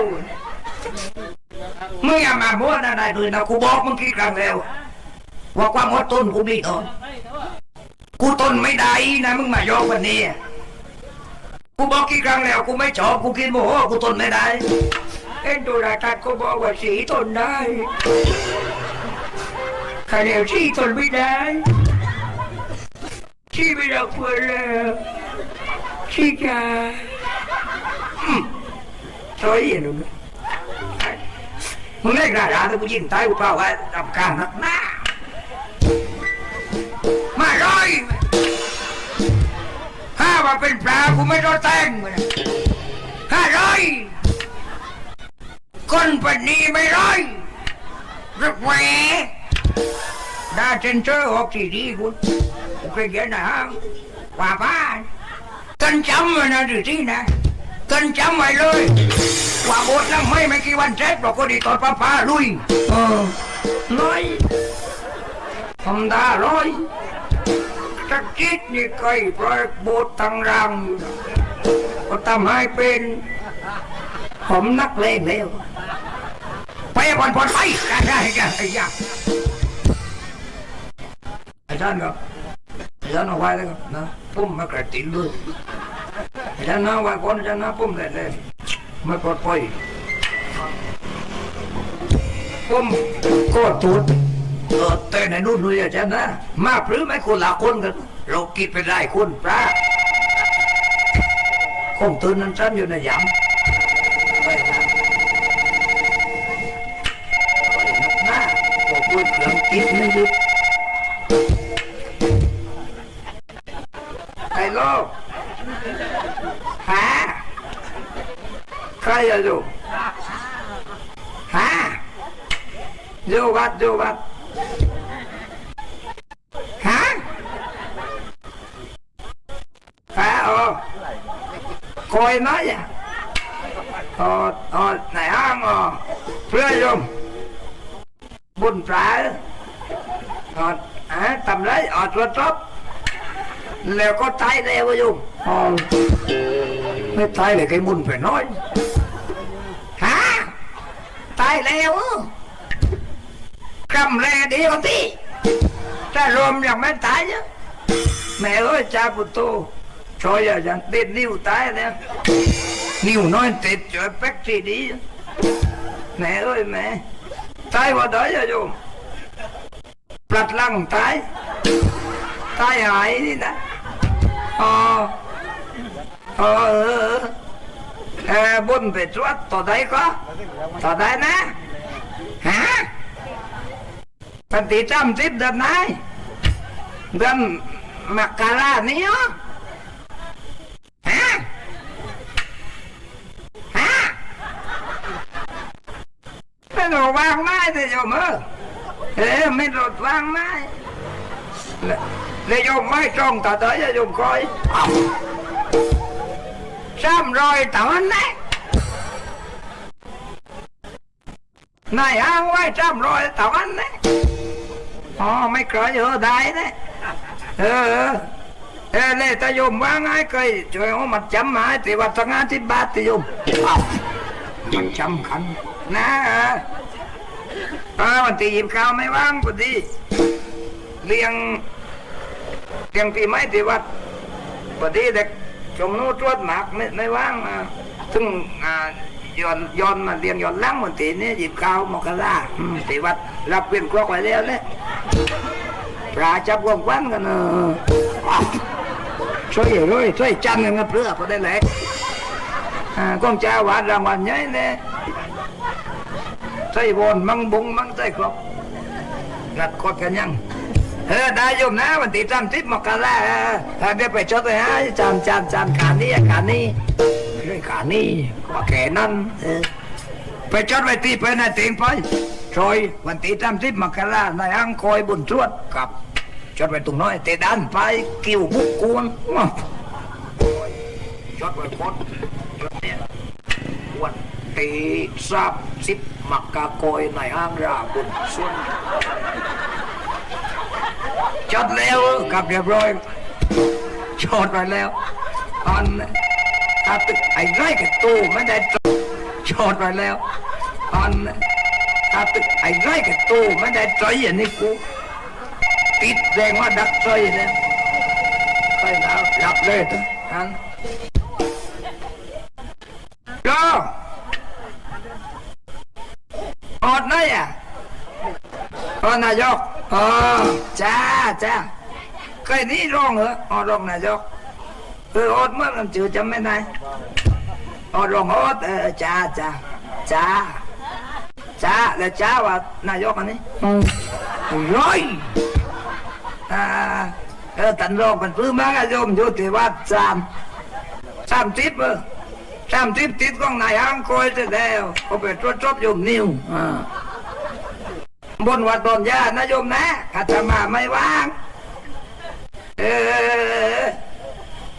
วมึงอย่ามาบ้วนอะไรเลยนะกูบอกมึงกี่ครั้งแล้ว ว่าความอดทนกูมีทนกูทนไม่ได้นะมึงมายอกวันนี้กูบอกกี่ครั้งแล้วกูไม่ชอบกูกินโมโหกูทนไม่ได้เอ็นดูรายการกูบอกว่าสีทนได้ใครเดียวสีทนไม่ได้สีไม่รักเพื่อนแล้วสีจ้า สวยอย่างนู้นมึงเล่นกระดาษแต่กูยิงตายกูเปล่าว่าทำการนักหน้ามาร้อยห้าว่าเป็นปลากูไม่ต้องแต่งมันห้าร้อยคนปนนี้ไม่ร้อยรักแหวดาเซนเซอร์ออกสีดีคุณกูเคยเขียนนะฮะว่าบ้านกันจำไว้นะดูที่นะ กันจำไว้เลยว่าบทนั่งไม่ไม่กี่วันเสร็จเราก็ดีตอนป้าป้าลุยเออร้อยทำตาร้อยสักจิตนี่เคยปล่อยบททางรังอยู่นะก็ทำให้เป็นผมนักเลงแล้วไปก่อนผ่อนไปได้ได้ได้ไอ้ยาไอ้ท่านครับไอ้ท่านเอาไว้แล้วครับนะพุ่มมากระตินด้วย ไอ้ท่านนะว้ก่อนไอ้านนะพุ่มเลยเลยไม่ปลอดภัยผมก็ตูดเออแต่ในนู่นนู่นอาจารย์นะ มาหรือไม่คนละคนกัน เรากินไปได้คนพระคงตื่นนั้นฉันอยู่ในยำไปนะไปนักหน้าบอกว่าเครื่องกินไม่ยุด ใครอะอยู่ฮะอยู่วัดอยู่วัดฮะฮะอ๋อคอยน้อยอะอ๋ออ๋อไหนห้างอ๋อายแล้วกำแลเดียวที่ถ้ารวมยังไม่ตายเนี่ยแม่เอ้ยจ้าปุตโตช่วยอย่าติดนิ้วตายแล้วนิ้วน้อยติดช่วยแป๊กซีดีแม่เอ้ยแม่ตายว่าได้อะโยมปลัดลังตายตายหายนี่นะอ๋ออ๋อเออ บุญไปตรวจต่อได้ก็ต่อได้นะฮะปฏิจำทิพเดือนไหนเดือนมกรานี้เหรอฮะฮะไม่รู้วางไม้แต่โยมเออเออไม่รู้วางไม้เลยโยมไม่ตรงต่อได้โยมคอย เอาซ้ำรอยต่อนนะนายอ้างไว้ซ้ำรอยต่อนนะอ๋อไม่เคยเออได้นะเออเออเออเลยตาโยมว่าไงเคยช่วยเอามาจำมาให้ที่วัดสังอาทิตย์บาทที่โยมอ้าวมันจำคันนะเออเออวันที่หยิบข้าวไม่ว่างพอดีเลี้ยงเลี้ยงปีไม้ที่วัดพอดีเด็ก ชมนู้ตรวจหมากไม่ไม่ว่างซึ่งย้อนย้อนมาเรียงย้อนหลังวันทีนี้หยิบข้าวมกราอืมที่วัดรับเวียนครกไว้แล้วเนี่ยปลาจับกวงวันกันเออช่วยเลยช่วยจันกันเพื่อพอได้แหละอ่ากองเจ้าหวานรางวัลใหญ่เนี่ยใส่บนมังบุงมังใส่ครบรัดกดกันยัง เออได้โยมนะวันที่สามสิบมกราเออเออเดี๋ยวไปชดเลยฮะจานจานจานขานี้ขานี้เรื่องขานี้ก็แค่นั้นไปชดไว้ที่ไปนะเต็งไปชอยวันที่สามสิบมกราในห้างคอยบุญชวดกับชดไว้ตรงน้อยเตดันไปกิ้วบุกกวนว้ชดไว้คนชดเนี่ยวันที่สามสิบมกราคอยในห้างราบุญชวด จดแล้วกับเรียบร้อยจดไปแล้ว ตอนถ้าตึกไอ้ไรกับตู้ไม่ได้จดจอดไปแล้ว ตอนถ้าตึกไอ้ไรกับตู้ไม่ได้ใจอันนี้กูติดแรงว่าดักใจเลยไปแล้วหลับเลยทุกอันรออดไหนอะออนายก อ๋อจ้าจ้าเคยนี่ร้องเหรอออดร้องนายกเอออดเมื่อมันจืดจำไม่ได้ออดร้องอดเออจ้าจ้าจ้าจ้าแล้วจ้าว่านายกอันนี้อืมร้อยอ่าเออตันร้องมันพื้นมากโยมอยู่ที่วัดสามสามทิศเออสามทิศติดของนายอังคอยจะแล้วเขาไปตรวจสอบโยมนิ้วอ่า บนวัดบนยานะโยมนะอาตมาไม่ว่าง เออ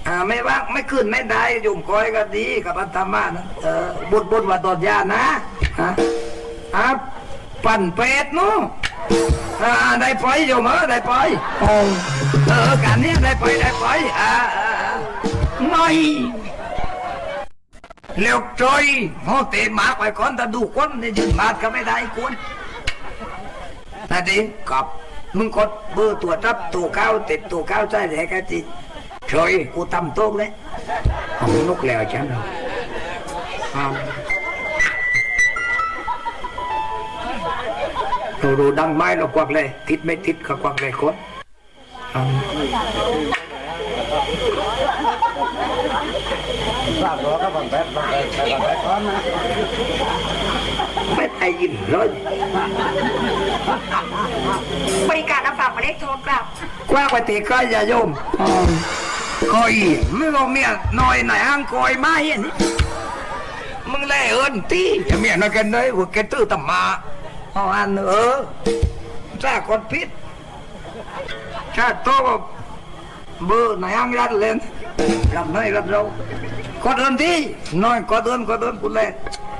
อ่าไม่ว่างไม่ขึ้นไม่ได้ยมคอยก็ดีกับอัตมานะเออบุญบุญว่าตอนยานะฮะอะปั่นเป็ดนู้อ่าได้ไปโยมเออได้ไปโอ้เออการนี้ได้ไปได้ไปอ่าอ่าอ่าน้ยวจอยห้องเตะหมากไปก่อนแต่ดูคนนี่ยืนบาดก็ไม่ได้ควน นาทีกับมึงกดเบอร์ตัวทับตัวเก้าติดตัวเก้าใช่ไหมกะจิเฉยกูตำโต๊ะเลยเอาลูกแล้วจันเราเราดูดังไม้เรากวักเลย ติดไม่ติดก็กวักเลยคนสามร้อยก็บังแป๊บบังแป๊บบังแป๊บก้อนนะ mấy tay nhìn rồi บริการรับฝากหมายเลขโทรกลับ qua qua thì coi nhà dùm coi mới có mẹ nói này ăn coi mai vậy mừng lẹ ơn tí mẹ nói cái đấy của cái tư tầm mà họ ăn nữa ra con pít ra to bơ này ăn ra lên làm này làm đâu có ơn tí nói có ơn có ơn cũng lên tuần qua ngày đi tuần lệ bơ nè tuần lệ con để cái cũng lên chạy cái tít kê này ăn chay mà cái quang cắn คุณซื้อตู้จังคงก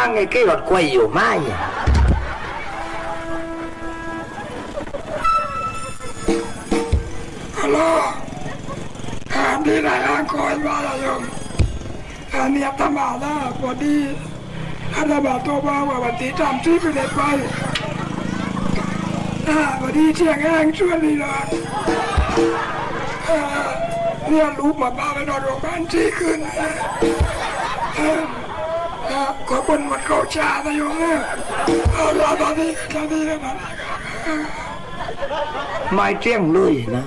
างไอ้ขี้รถควยอยู่ไหมฮัลโหลอันนี้นายอังคอยมาล้วโยมอันนี้อาตมาละพอดีอาตมาตัวว่าว่าวันที่จำที่ไปเด็ดไปอ่าพอดีเชียงแห้งช่วยนี่นะอ่าเนี่ยลูกมาบ้าไปนอนโรงพยาบาลที่คืนนะ อ่าอ่าขอบคุณวัดเขาชานะโยมนะเอาละตอนนี้ตอนนี้นะตอนนี้ไม่เที่ยงเลยนะ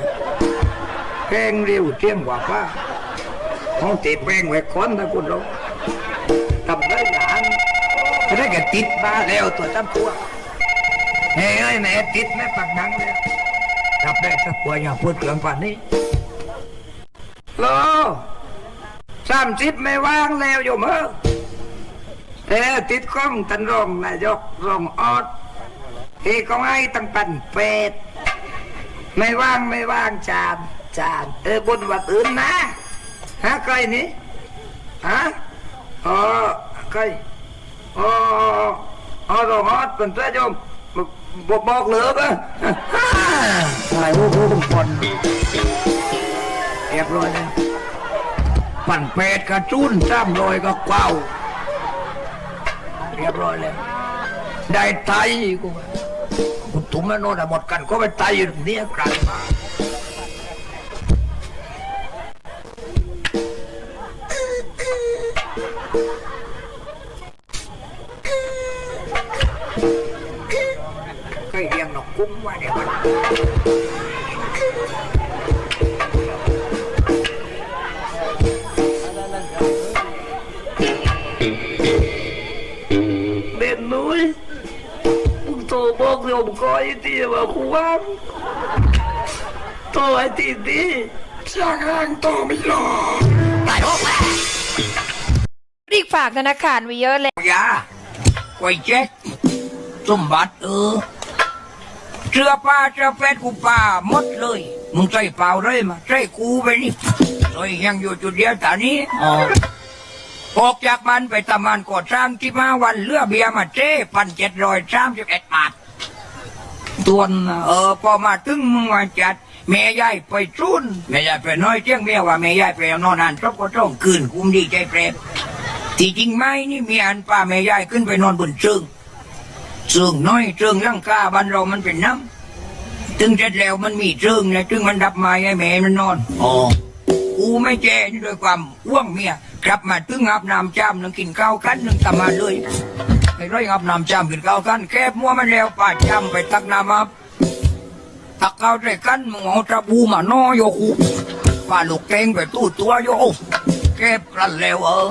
แพงเร็วเที่ยงกว่าฟ้าห้องตีแพงไว้ค้อนนะคุณเราทำได้อย่างได้แกติดมาแล้วตัวตั้ตัวเฮ้ยเอ้ยแม่ติดแม่ปักหนังเลยรับได้สักตัวอย่าพูดเกลืองป่านนี้โลสามสิบไม่ว่างแล้วโยมเออ เอ้ติดกล้องตันรองนายกรองออดเฮ้ก็ให้ตั้งปั่นเป็ดไม่ว่างไม่ว่างจานจานเออบนวัดอื่นนะฮะใครนี่ฮะอ๋อใครอ๋ออ๋อรองออดเป็นพระโยมบอกบอกเหลือปะอะไรโอ้โหปนเรียบร้อยแล้วปั่นเป็ดกระจุนจ้ำลอยก็เกว้า เรียบร้อยแล้วได้ไทยกูว่าคุณถุงแม่โน่นหมดกันก็ไปตายอยู่เนี่ยกลางมา โทรไอ้ที่ดีจากห้างโตไม่รอตายหกแล้วรีกฝากธนาคารไว้เยอะเลยยาไว้แจ็คสมบัติเออเสื้อผ้าเสื้อเพชรกูป่าหมดเลย มึงใส่เปล่าเลยมาใส่กูไปนี่ใส่ยังอยู่จุดเดียวแต่นี้อ๋อออกจากมันไปตะมันก่อสร้างที่มาวันเลือเบียร์มาเจ้พันเจ็ดร้อยสามสิบเอ็ดบาทตัวนเออพอมาถึงมึงวันจัด แม่ยายไปจุนแม่ยายไปน้อยเที่ยงเมียว่าแม่ยายไปเอานอนนานครบก็ต้องคืนคุ้มดีใจเปรตที่จริงไหมนี่เมียอันป้าแม่ยายขึ้นไปนอนบนเชิงเชิงน้อยเชิงร่างกาบ้านเรามันเป็นน้ำถึงเสร็จแล้วมันมีเชิงนะจึงมันดับไม้ให้แม่มันนอนอ๋อกูไม่แจ้นี่ด้วยความอ้วงเมียกลับมาถึงอาบน้ำจ้ำนึงกินข้าวกันนึงตามมาเลยไอ้ร้อยอาบน้ำจำกินข้าวกันแคบมัวมันแล้วป่าจำไปตักน้ำอับ ตักข้าใส่กันมึงเอาตะบูมาน้อโยกูป่าลูกเตงไปตู้ตัวโยแคบกันแล้วเออ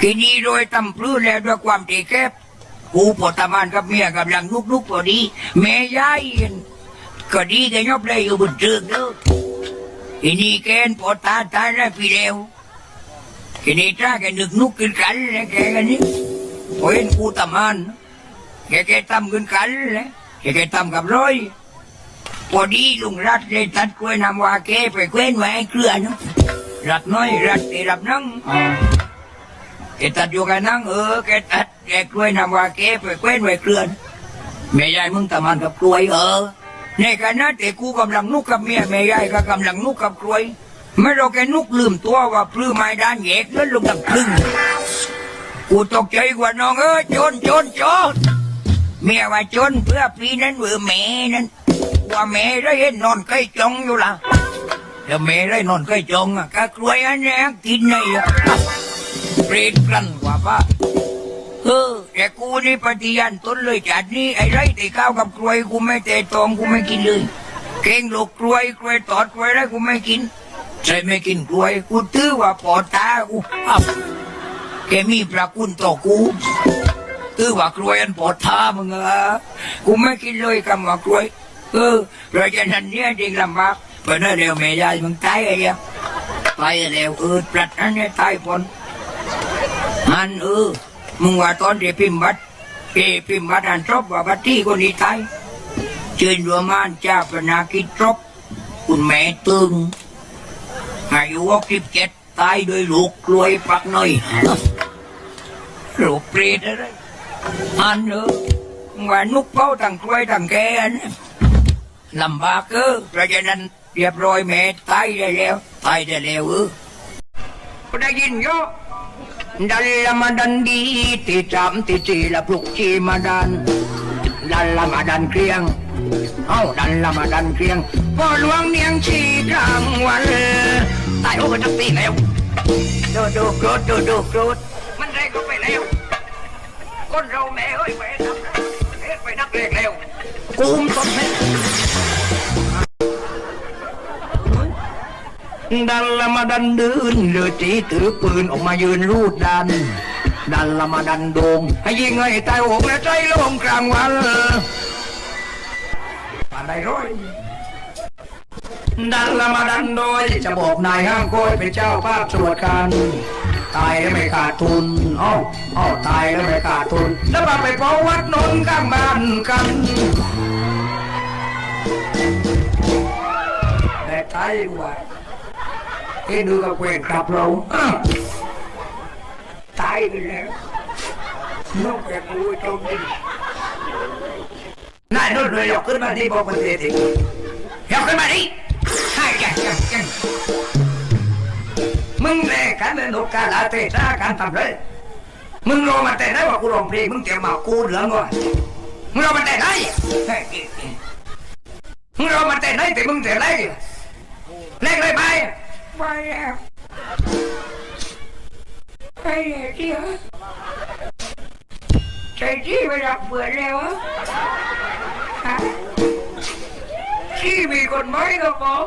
ทีนี้โดยตำพลื้แล้วด้วยความที่แคบกูปวดตะมานกับเมียกำลังลุกๆพอดีแม่ยายเห็นก็ดีแกยอบได้อยู่บนเชือกเด้อทีนี้แกนปวดตาตายได้ปีเดียวทีนี้ถ้าแกนึกนุกกินกันแล้วแกกันนี้เห็นกูตำมันแกแกตำกันกันเลยแกแกตำกับร้อย พอดีลุงรัดเลยตัดกล้วยนำวาแกไปเคว้นไว้ให้เกลือนะรัดน้อยรัดไอ้รับนั่งแกตัดอยู่กันนั่งเออแกตัดแกกล้วยนำวาแกไปเคว้นไว้เกลือนแม่ยายมึงตำมันกับกล้วยเออในขณะแต่กูกำลังนุกกับเมียแม่ยายก็กำลังนุกกับกล้วยไม่เราแกนุกลืมตัวว่าพลื้ไม้ด้านแยกแล้วลงดังพลึงกูตกใจกว่าน้องเอ้ยจนจนจนเมียว่าจนเพื่อปีนั้นเบื่อแม่นั้น ว่าแม่ได้เห็นนอนใกล้จงอยู่ละแล้วแม่ได้นอนใกล้จงอะก็กล้วยอันนี้กินไงอะเปรตกลันกว่าป้าเออแต่กูนี่ปฏิญาณตนเลยจัดนี้ไอ้ไรแต่ข้าวกับกล้วยกูไม่เตะตองกูไม่กินเลยเก่งลูกกล้วยกล้วยตอดกล้วยไรกูไม่กินใช่ไม่กินกล้วยกูตื้อว่าปอดตากูอ้าวแกมีประคุณต่อกูคือว่ากล้วยอันปวดท่ามึงอะกูไม่คิดเลยคำว่ากล้วย เออเพราะฉะนั้นเนี่ยด็กลำบากเพราะนั่นเร็วแม่ยายมึงตายไอ้เดียวตายเร็วเออปลัดนั่นเนี่ยตายพนอันเออมึงว่าตอนที่พิมพ์บัตรเอพิมพ์บัตรอันจบว่าบัตรที่คนนี้ตายเชิญรวมานเจ้าปนาคิดจบคุณแม่ตึงอายุหกสิบเจ็ดตายโดยลูกกล้วยปักหน่อยลูกเปรตอะไรอันเออว่านุกเป้าตั้งกล้วยตั้งแกน ลำบากเออเพราะฉะนั้นเรียบร้อยแม่ตายได้แล้วตายได้แล้วเออได้ยินโยดันละมาดันดีตีจำตีจีละปลุกชีมาดันดันละมาดันเครียงเอ้าดันละมาดันเครียงพ่อหลวงเนียงชีกลางวันตายโอ้กันทั้งปีแล้วดูดูโกรธดูดูโกรธมันแรงก็ไปแล้วคนเราแม่เอ้ยไปนับเฮ็ดไปนักเลงแล้วกูมต้นเม็ดดันละมาดันดืนเลือจีถือปืนออกมายืนรูดดัน ดันละมาดันโดมให้ยิงให้ตายโหงและใจลงกลางวันอะไรร้อยดันละมาดันโดยจะบอกนายห้างโกยเป็นเจ้าภาพสวดกัน ตายแล้วไม่ขาดทุนอ้ออ้อตายแล้วไม่ขาดทุน แล้วมาไปเพอวัดนนท์ข้างบ้านกันแต่ตายว่าเอ็ดูกับเวรครับเราอ้าวตายไปแล้วนกแกกูจมดินนายนุ่นเลยยกขึ้นมาที่บอกมันเสียทียกขึ้นมาดิใช่ยังยังยังมึงแน่กันเป็นโอกาสอาเตะาการทำเลยมึงรอมาแต่ไหนว่ากูร้องเพลงมึงเตรียมมากูเหลืองก่อนมึงรอมาแต่ไหนมึงรอมาแต่ไหนแต่มึงแต่ไรเล่นเลยไปไปแล้วไปแล้วที่ฮะใจที่ไปรับเบื่อแล้วอะฮะที่มีกฎหมายก็บอก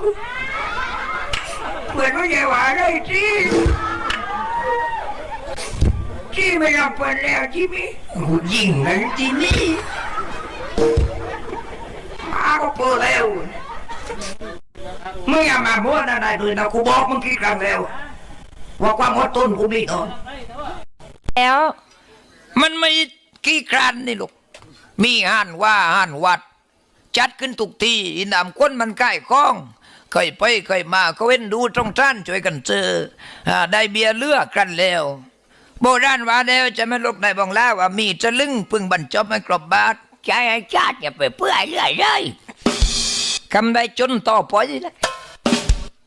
เหมือนว่าอย่าว่าได้ที่ ที่ไม่รับเปิดแล้วที่มีหูยิงนะที่นี่มาก็เปิดแล้วมึงอย่ามาบ้วนอะไรเลยนะกูบอกมึงกี่ครั้งแล้ว ว่าความอดทนกูมีต่อแล้ว มันไม่กี้ครันนี่ลูกมีห้านว่าห้านวัด จัดขึ้นทุกทีอินามคนมันใกล้คล้องเคยไปเคยมาก็เว้นดูตรงท่านช่วยกันเจออาได้เบียร์เลือกกันแล้ว โบราณว่าแล้วจะไม่ลบในบองล่าว่ามีจะลึงพึงบรรจบไม่กรบบาทใจไอ้ชาติอย่าไปเพื่อเรื่อยเลยคำได้จนต่อไปเลย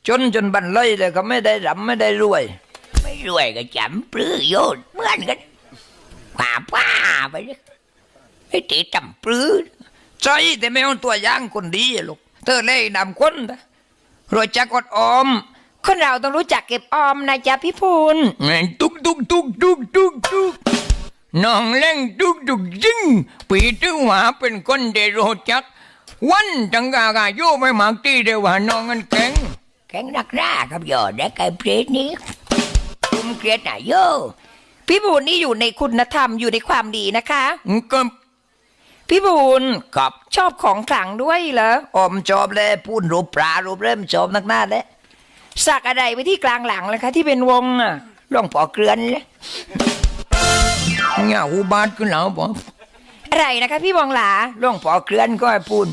จนจนบันเลยเลยก็ไม่ได้รำไม่ได้รวย ไม่รวยก็จำปลื้อโยนเหมือนกันป่าป้าไปเลยไอ้ตีจำปลื้อใจแต่ไม่เอาตัวอย่างคนดีอะลูกเธอเล่นำคนนะรวยจักอดออมคนเราต้องรู้จักเก็บออมนะจ๊ะพี่พูนตุกตุ กตุกตุกตุกตุกน้องเล่งตุกตุกจิงปีตื้อหวาเป็นคนเดโรจัก วันจังกากาโยไม่มากตีเดียวว่าน้องกันแข็งแข็งรักหน้าครับโยอได้ไก่เพลนี้คุมเกลียดนะโยพี่บูนนี่อยู่ในคุณธรรมอยู่ในความดีนะคะก็พี่บูนกับชอบของขลังด้วยเหรออมจอบเลยพูดรูปปลารูปเริ่มจอบนักหน้าเลยสักอะไรไว้ที่กลางหลังเลยคะที่เป็นวงอะ ลวงพ่อเกลือนเลยเนี่ยหูบาดขึ้นแล้วบอกอะไรนะคะพี่บองหลาหลวงพ่อเกลือนก็ให้พูด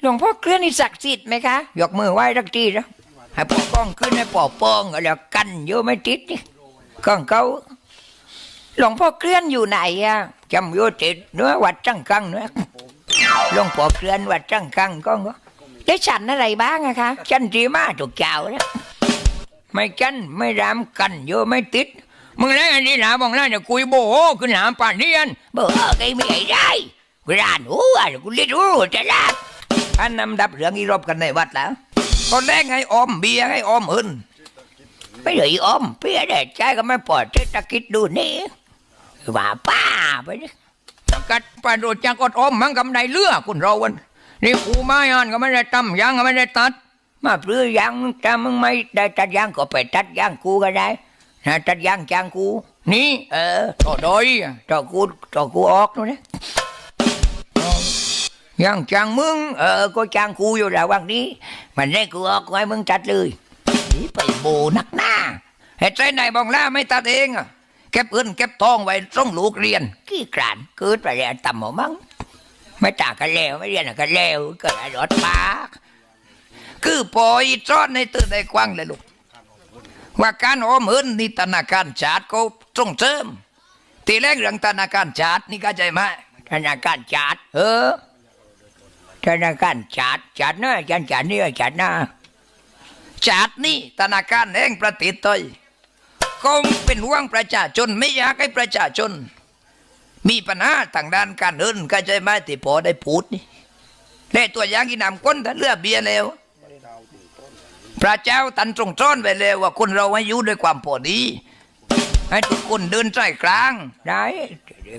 หลวงพ่อเกลือนนี่ศักดิ์สิทธิ์ไหมคะยกมือไหว้ทักทีแล้วให้ปอป้องขึ้นให้ปอป้องก็แล้วกันโยไม่ติดนี่ก้องเขาหลวงพ่อเกลือนอยู่ไหนอะจำโยติดเนื้อวัดจังกังเนื้อหลวงพ่อเกลือนวัดจังกังก็ก็ได้ฉันอะไรบ้างอะคะจันทีมาถูกเจ้าแล้ว ไม่จันไม่รามกันโยไม่ติด มึงแล้วอันนี้หนาบองแล้วจะคุยโบโหขึ้นหาป่านเนียนเบอร์ไงไม่ได้กร้านหัวกูเรียกรู้จะลาดอันนำดับเรื่องอีรบกันในวัดแล้วตอนแรกให้ออมเบียร์ให้ออมอื่นไม่เลยอมเพื่อได้ใจก็ไม่ปลอดเศรษฐกิจดูนี่ว่าป้าไปดิกัดปลาโดดจากอดออมมันกำไรเลือคุณเราวันนี่กูไม้อ่านก็ไม่ได้ตำยางก็ไม่ได้ตัด มาเพื่อยางถ้ามึงไม่ได้ตัดยางก็ไปตัดยางกูก็ได้นะตัดยางจางกู นี่ เออต่อดอยต่อกูต่อกูออกนู่นนะยางจางมึง เออ ก็จางกูอยู่แล้ววันนี้ มันได้กูออกไว้มึงตัดเลยนี่ไปโบนักหน้าเหตุใจไหนบองล่าไม่ตัดเองอะเก็บเงินเก็บทองไว้ต้องลูกเรียนขี้กรานเกิดไปแล้วต่ำหมอมั้งไม่ต่างกันแล้วไม่เรียนกันแล้วเกิดไอ้รถปาก คือปล่อยจอดในตื่นในกว้างเลยลูกว่าการออมเงินนี่ธนาคารชาติก็ส่งเสริมตีแรกเรื่องธนาคารชาตินี่เข้าใจไหมธนาคารจัดเออธนาคารจัดจัดนะจัดจัดนี่จัดนะชาตินี่ธนาคารแห่งประเทศไทยก็เป็นห่วงประชาชนไม่อยากให้ประชาชน มีปัญหาทางด้านการเงินเข้าใจไหมที่พอได้พูดนี่และตัวอย่างที่นำก้นถ้าเลือกเบียร์แล้ว พระเจ้าตันตรงจ้อนไปเลยว่าคนเราให้อยู่ด้วยความพอดี ให้ทุกคนเดินใจกลางได้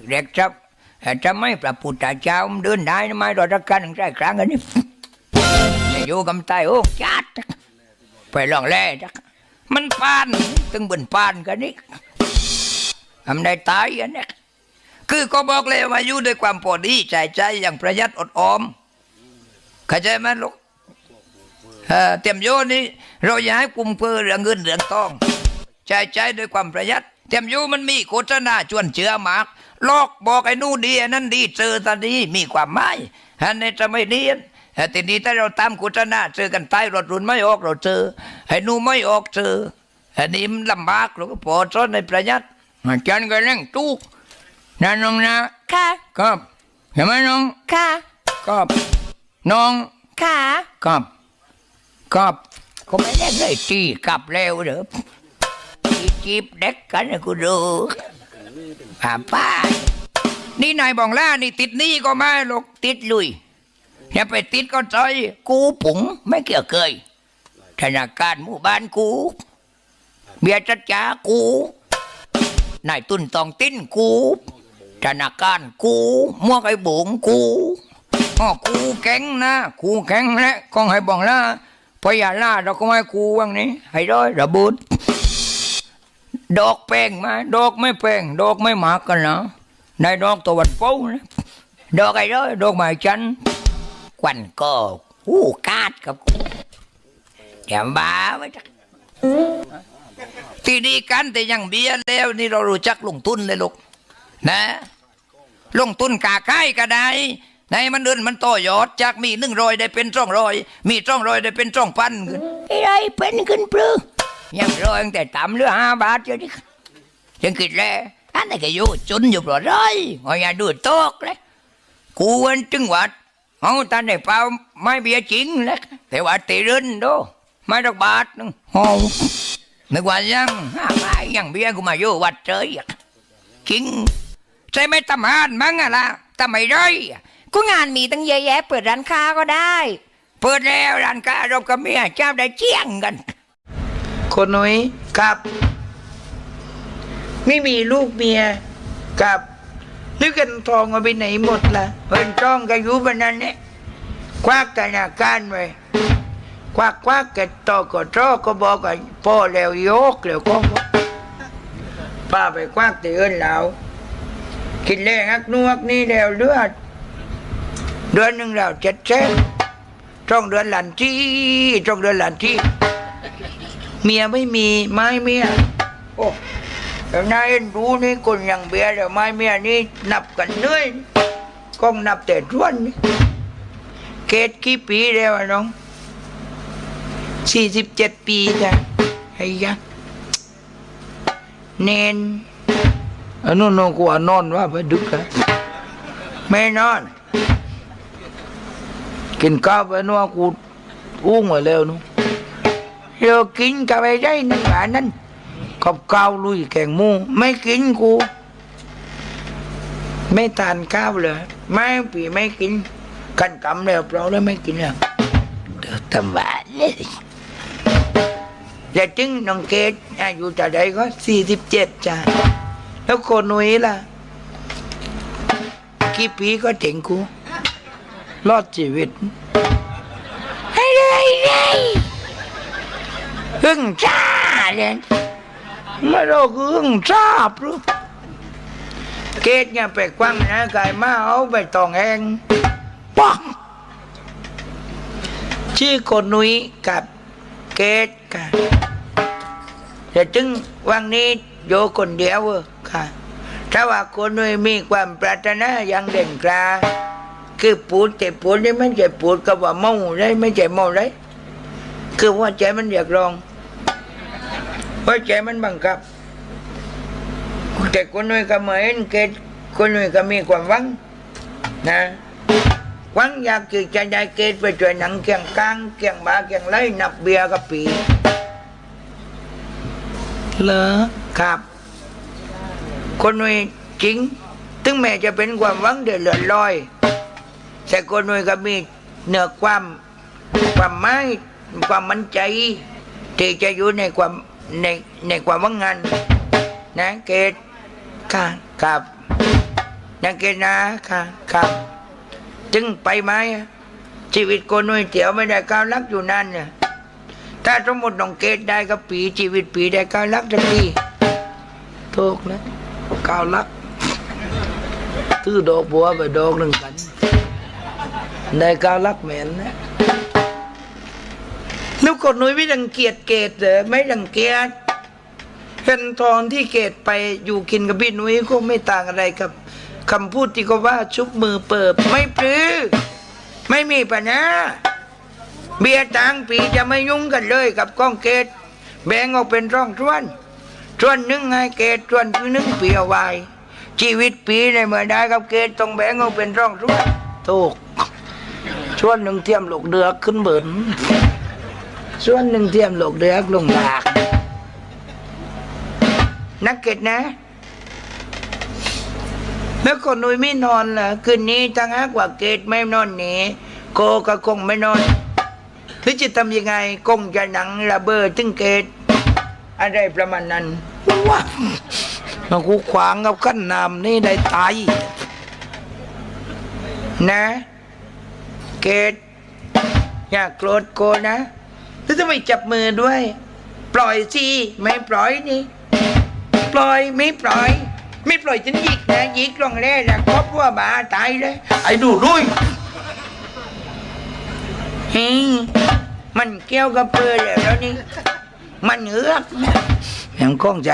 เด็กๆจะจะไม่พระพุทธเจ้าเดินได้ไม่รอดกันใช่ครั้งอันนี้อยู่กับใต้โอ้จัดไปลองแล่จักมันปานตึงบนปานกันนี่ทำได้ตายอันนี้คือก็บอกเลยว่าอยู่ด้วยความพอดีใจใจอย่างประหยัดอดออมเข้าใจไหมลูก เอ่อเตรียมโยนี่เราอยากให้กลุ่มเพื่อเรื่องเงินเรื่องทองใจใจด้วยความประหยัดเตรียมโยมันมีโฆษณาชวนเชื่อหมากลอกบอกไอ้นู่นดีไอ้นั่นดีเจอตอนนี้มีความหมายอันนี้จะไม่เนียนแต่ทีนี้ถ้าเราตามโฆษณาเจอกันใต้รถรุนไม่ออกเราเจอไอ้นู่นไม่ออกเจออันนี้มันลำบากเราก็พอซ้อนในประหยัดอาจารย์ก็เร่งตู้นะน้องนะค่ะครับเห็นไหมน้องค่ะครับน้องค่ะครับ ครับก็ไม่ได้เลยตีกลับเร็วเด้อจีจีบเด็กกันนะกูดูป้าป้านี่นายบองล่านี่ติดหนี้ก็ม่หรอกติดลุยอย่าไปติดก็ใจกูผงไม่เกี่ยวเคยธนาคารหมู่บ้านกูเบียร์จัดจ้ากูนายตุนตองติ้นกูธนาคารกูมวไอ้บุ๋งกูอ๋อกูแข็งนะกูแข็งและกองให้บองล่า พยาล่าเราก็ไม่กูว่างนี้ให้ร้อยระบุดดอกแป้งมาดอกไม่แป้งดอกไม่หมากกันนะในดอกตะวันโป้นะดอกไอ้ร้อยดอกไม้จันควันก็อู้กาดกับแกมบ้าไว้จักที่นี่กันแต่ยังเบี้ยแล้วนี่เรารู้จักลงทุนเลยลูกนะ ลงทุนกาไก่ก็ได้ ในมันเดินมันโตยอดจากมีหนึ่งรอยได้เป็นจ้องรอย มีจ้องรอยได้เป็นจ้องพันขึ้นไอ้ไรเป็นขึ้นปลื้ยังรอยตั้งแต่ต่ำเหลือห้าบาทอยู่ดิยังคิดแล้วอันนี้ก็อยู่จนอยู่ปลอดร้อยงอย่าดูตกเลยกูวันจึงหวัดเอาตาในเปล่าไม่เบียจริงแล้วแต่ว่าตีรินดูไม่ดอกบาทนึงโอ้นึกว่ายังห้าไม่ยังเบียกูมาอยู่วัดเจยอะจริงใช่ไหมตำหานมั้งอะล่ะทำไมได้อะ ก็งานมีตั้งเยอะแยะ เปิดร้านค้าก็ได้ เปิดแล้วร้านค้ารบกับเมียเจ้าได้เจียงกันคนนุ้ยกับ ไม่มีลูกเมียกับนึกกันทองเอาไปไหนหมดละเพิ่นจ้องก็อยู่บนนั้นเนี่ยควักธนาคารไว้ควักควักกันต่อก็ตรอก็บอกกันพ่อแล้วโยกแล้วก็ป้าไปควักตีเอินแล้วกินแรงอักนวกนี่แล้วเลือด เดือนหนึ่งแล้วเจ็ดเส้นช่องเดือนหลันที่ช่องเดือนหลันที่ เมียไม่มีไม้เมียโอ้แต่นายรู้นี่คนอย่างเบียร์แต่ไม้เมียนี่นับกันเนื่อยก้องนับแต่ทวนนี่เกตกี่ปีแล้วน้องสี่สิบเจ็ดปีจ้ะไอ้ยักษ์เนนอันนู้นนกูว่านอนว่าไปดึกอะไม่นอน กินข้าวไปนัวกูอุ้งมาแล้วนู้เดี๋ยวกินกับไปได้นั่นหานั่นกับข้าวลุยแกงมูไม่กินกู ไม่ทานข้าวเลย ไม่ปีไม่กินกันกำแล้วเปล่าแล้วไม่กินแล้วเดี๋ยวทำหวานเลยแล้วจึงน้องเกดอายุจะได้ก็สี่สิบเจ็ดจ้ะแล้วคนนุ้ยล่ะกี่ปีก็เจ๋งกู รอดชีวิตให้เลยเลยหึ่งจ้าเลยไม่รู้คือหึ่งจ้าปรือเกตเนี่ยไปกว้างนะกายมาเอาไปตองแหงปักชื่อคนนุ้ยกับเกตค่ะแต่จึงวันนี้โยคนเดียวค่ะ ถ้าว่าคนนุ้ยมีความปรารถนาอย่างเด่นกล้า คือปูดแต่ปูดนี่ไม่ใช่ปูดกับว่าเมาได้ไม่ใช่เมาได้คือว่าใจมันอยากลองว่าใจมันบังคับ แต่คนหนุ่ยก็เหมือนเกตคนหนุ่ยก็มีความหวังนะหวังอยากจะจะได้เกตไปช่วยหนังเกียงกลางเกียงบาเกียงไรนับเบียร์กับปีเหรอครับ คนหนุ่ยจริง ถึงแม้จะเป็นความหวังเดือดเลือนลอย แต่คนหนุ่ยก็มีเหนือความความหมายความมั่นใจ ที่จะอยู่ในความในในความว่างงานนะเกตค่ะครับนะเกตนะค่ะครับจึงไปไหมชีวิตคนนุ่ยเตี๋ยวไม่ได้ก้าวลักอยู่นั่นเนี่ยถ้าสมมติน้องเกตได้ก็ปีชีวิตปีได้ก้าวลักทันทีถูกนะก้าวลักตื้อดอกบัวไปดอกหนึ่งกัน ได้ก้าวลักเหม็นนะล้วกดนุ้ยไม่รังเกียจเกตเหรอไม่รังเกียจเห็นทองที่เกตไปอยู่กินกับพี่นุ้ยก็ไม่ต่างอะไรกับคำพูดที่เขาว่าชุบมือเปิบไม่ปลื้อไม่มีปัญหาเบียต่างปีจะไม่ยุ่งกันเลยกับก้องเกต แบ่งออกเป็นร่องส่วนส่วนหนึ่งให้เกตส่วนที่หนึ่งปีเอาไว้ชีวิตปีในเมื่อได้กับเกตต้องแบ่งออกเป็นร่องส่วนถูก ส่วนหนึ่งเทียมหลกเดือกขึ้นเบินส่วนหนึ่งเทียมโลกเดือกลงหลาก นักเก็ตนะแล้วคนนุยไม่นอนล่ะคืนนี้ตั้งหากว่าเกตไม่นอนหนีโกก็คงไม่นอนหรือจะทำยังไงคงจะหนังระเบิดถึงเกต อะไรประมาณนั้นว้าแล้วกูขวางกับขั้นนำนี่ได้ตายนะ เกตอย่าโกรธโกนะแล้วทำไมจับมือด้วย ปล่อยสิไม่ปล่อยนี่ ปล่อยไม่ปล่อย ไม่ปล่อยฉันหยิกนะหยิกลงแร่นะครบว่าบาตายเลยไอ้ดูด้วยเฮ้ยมันเกี่ยวกับเปลือยแล้วนี่มันเหือกยังคงใจ